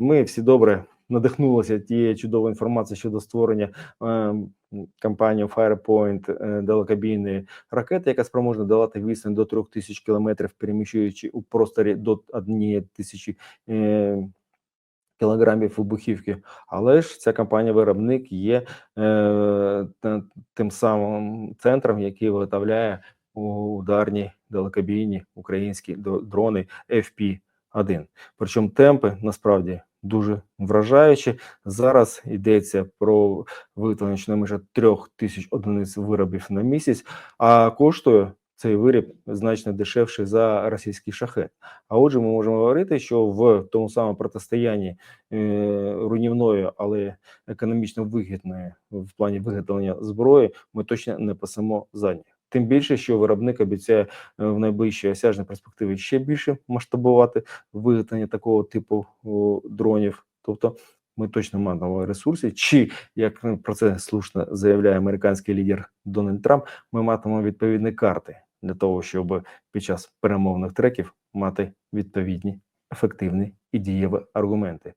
ми всі добре надихнулися тією чудовою інформацією щодо створення е, компанії Firepoint е, далекобійної ракети, яка спроможна долати відстань до 3000 кілометрів, переміщуючи у просторі до 1 тисячі е, кілограмів вибухівки. Але ж ця компанія-виробник є е, тим самим центром, який виготовляє ударні далекобійні українські дрони FP-1. Причому темпи насправді дуже вражаючі. Зараз йдеться про виготовлення щонайменше трьох тисяч одиниць виробів на місяць, а коштує цей виріб значно дешевший за російський шахет. А отже, ми можемо говорити, що в тому самому протистоянні е, руйнівної, але економічно вигідної в плані виготовлення зброї, ми точно не пасемо задніх. Тим більше, що виробник обіцяє е, в найближчій осяжній перспективі ще більше масштабувати виготовлення такого типу дронів. Тобто ми точно маємо ресурси, чи як про це слушно заявляє американський лідер Дональд Трамп, ми матимемо відповідні карти для того, щоб під час перемовних треків мати відповідні ефективні і дієві аргументи.